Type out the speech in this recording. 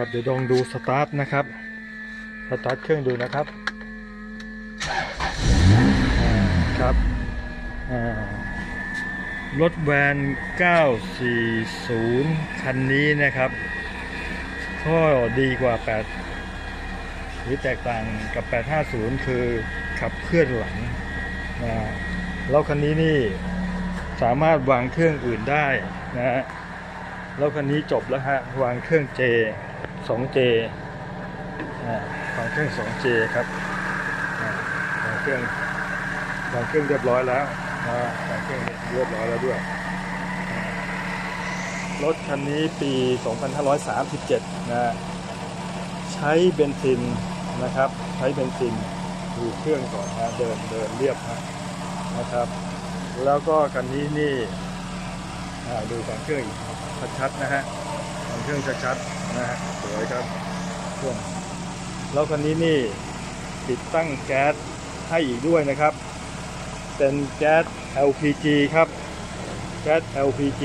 ครับ เดี๋ยวลองดูสตาร์ทนะครับ สตาร์ทเครื่องดูนะครับ ครับรถแวน 940 คันนี้นะครับก็ดีกว่า 8 หรือแตกต่างกับ 850 คือขับเคลื่อนหลังนะแล้วคันนี้นี่สามารถวางเครื่องอื่นได้นะฮะแล้วคันนี้จบแล้วฮะวางเครื่อง J 2J อ่าวางเครื่อง 2J ครับอ่าวางเครื่องวางเครื่องเรียบร้อยแล้ววางเครื่องเรียบร้อยแล้วด้วย รถคันนี้ปี 2537 นะ ใช้เบนซินนะครับ ใช้เบนซินดูเครื่องก่อนนะเดินเดินเรียบนะครับ แล้วก็คันนี้นี่ดูฝังเครื่องชัดๆนะฮะฝังเครื่องชัดๆ นะฮะสวยครับเครื่องแล้วคันนี้นี่ติดตั้งแก๊สให้อีกด้วยนะครับ เป็นแก๊ส LPG ครับ แก๊ส LPG